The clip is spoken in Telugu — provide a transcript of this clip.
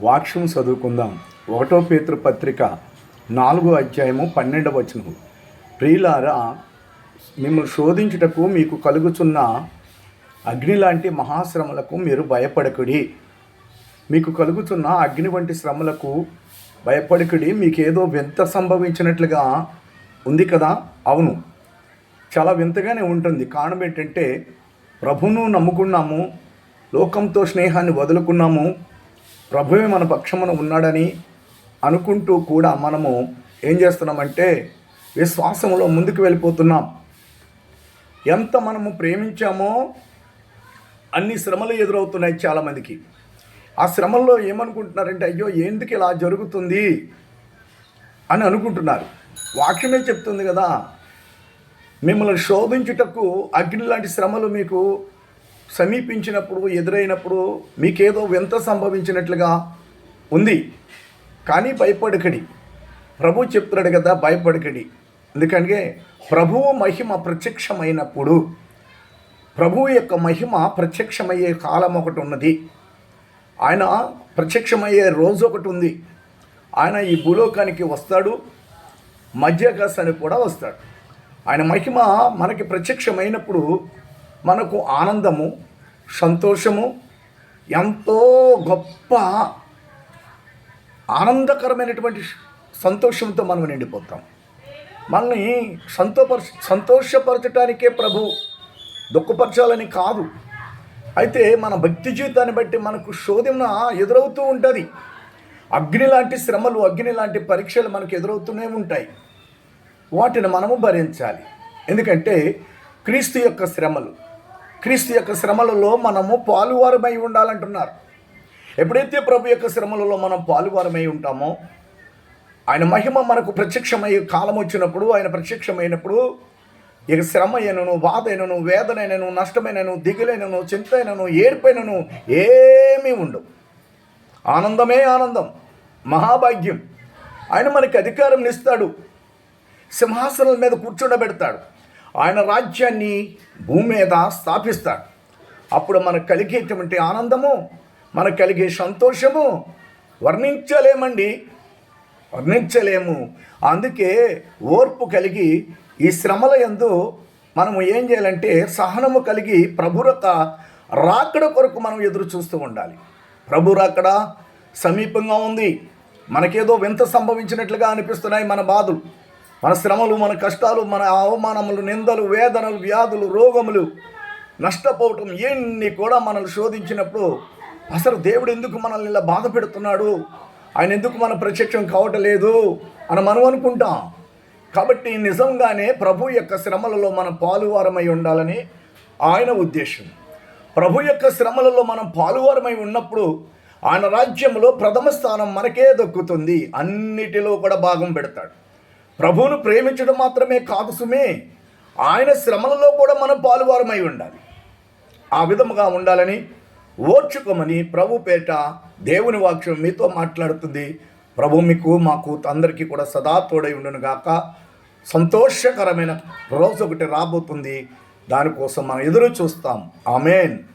వాక్యం చదువుకుందాం. ఒకటో పేతృ పత్రిక నాలుగో అధ్యాయము పన్నెండవ వచనం ప్రియులారా మిమ్మల్ని శోధించుటకు మీకు కలుగుచున్న అగ్ని లాంటి మహాశ్రమలకు మీరు భయపడకుడి. మీకు కలుగుతున్న అగ్ని వంటి శ్రమలకు భయపడకుడి. మీకేదో వింత సంభవించినట్లుగా ఉంది కదా? అవును. చాలా వింతగానే ఉంటుంది. కారణం ఏంటంటే ప్రభును నమ్ముకున్నాము లోకంతో స్నేహాన్ని వదులుకున్నాము ప్రభువే మన పక్షమున ఉన్నాడని అనుకుంటూ కూడా మనము ఏం చేస్తున్నామంటే విశ్వాసంలో ముందుకు వెళ్ళిపోతున్నాం. ఎంత మనము ప్రేమించామో అన్ని శ్రమలు ఎదురవుతున్నాయి చాలామందికి. ఆ శ్రమల్లో ఏమనుకుంటున్నారంటే అయ్యో ఎందుకు ఇలా జరుగుతుంది? అని అనుకుంటున్నారు. వాక్యమే చెప్తుంది కదా మిమ్మల్ని శోధించుటకు అగ్ని లాంటి శ్రమలు మీకు సమీపించినప్పుడు ఎదురైనప్పుడు మీకేదో వింత సంభవించినట్లుగా ఉంది. కానీ భయపడకడి. ప్రభు చెప్తున్నాడు కదా భయపడకడి. ఎందుకంటే ప్రభువు మహిమ ప్రత్యక్షమైనప్పుడు ప్రభువు యొక్క మహిమ ప్రత్యక్షమయ్యే కాలం ఒకటి ఉన్నది. ఆయన ప్రత్యక్షమయ్యే రోజు ఒకటి ఉంది. ఆయన ఈ భూలోకానికి వస్తాడు మధ్యాకాశానికి కూడా వస్తాడు. ఆయన మహిమ మనకి ప్రత్యక్షమైనప్పుడు మనకు ఆనందము సంతోషము ఎంతో గొప్ప ఆనందకరమైనటువంటి సంతోషంతో మనం నిండిపోతాం. మనల్ని సంతోపర సంతోషపరచటానికే ప్రభు దుఃఖపరచాలని కాదు. అయితే మన భక్తి జీవితాన్ని బట్టి మనకు శోధన ఎదురవుతూ ఉంటుంది. అగ్ని లాంటి శ్రమలు అగ్ని లాంటి పరీక్షలు మనకు ఎదురవుతూనే ఉంటాయి. వాటిని మనము భరించాలి. ఎందుకంటే క్రీస్తు యొక్క శ్రమలు క్రీస్తు యొక్క శ్రమలలో మనము పాలువారమై ఉండాలంటున్నారు. ఎప్పుడైతే ప్రభు యొక్క శ్రమలలో మనం పాలువారమై ఉంటామో ఆయన మహిమ మనకు ప్రత్యక్షమయ్యే కాలం వచ్చినప్పుడు ఆయన ప్రత్యక్షమైనప్పుడు ఇక శ్రమ అయినను బాధ అయినను వేదనైనను నష్టమైనను దిగులైనను చింతైనను ఏర్పైనను ఏమీ ఉండవు. ఆనందమే ఆనందం మహాభాగ్యం. ఆయన మనకి అధికారం ఇస్తాడు. సింహాసనం మీద కూర్చుండబెడతాడు. ఆయన రాజ్యాన్ని భూమి మీద స్థాపిస్తాడు. అప్పుడు మనకు కలిగేటువంటి ఆనందము మనకు కలిగే సంతోషము వర్ణించలేమండి. వర్ణించలేము. అందుకే ఓర్పు కలిగి ఈ శ్రమల యందు మనము ఏం చేయాలంటే సహనము కలిగి ప్రభురక రాకడ కొరకు మనం ఎదురు చూస్తూ ఉండాలి. ప్రభు రాకడ సమీపంగా ఉంది. మనకేదో వింత సంభవించినట్లుగా అనిపిస్తున్నాయి మన బాధలు. మన శ్రమలు మన కష్టాలు మన అవమానములు నిందలు వేదనలు వ్యాధులు రోగములు నష్టపోవటం ఇవన్నీ కూడా మనల్ని శోధించినప్పుడు అసలు దేవుడు ఎందుకు మనల్ని ఇలా బాధ పెడుతున్నాడు? ఆయన ఎందుకు మన ప్రత్యక్షం కావటం లేదు అని మనం అనుకుంటాం. కాబట్టి నిజంగానే ప్రభు యొక్క శ్రమలలో మనం పాలువారమై ఉండాలని ఆయన ఉద్దేశం. ప్రభు యొక్క శ్రమలలో మనం పాలువారమై ఉన్నప్పుడు ఆయన రాజ్యంలో ప్రథమ స్థానం మనకే దక్కుతుంది. అన్నిటిలో కూడా భాగం పెడతాడు. ప్రభువును ప్రేమించడం మాత్రమే కాదు సుమే. ఆయన శ్రమలలో కూడా మనం పాలువారమై ఉండాలి. ఆ విధముగా ఉండాలని ఓర్చుకోమని ప్రభు పేట దేవుని వాక్యం మీతో మాట్లాడుతుంది. ప్రభు మీకు మాకు అందరికీ కూడా సదా తోడై ఉండును గాక. సంతోషకరమైన రోజు ఒకటి రాబోతుంది. దానికోసం మనం ఎదురు చూస్తాం. ఆమెన్.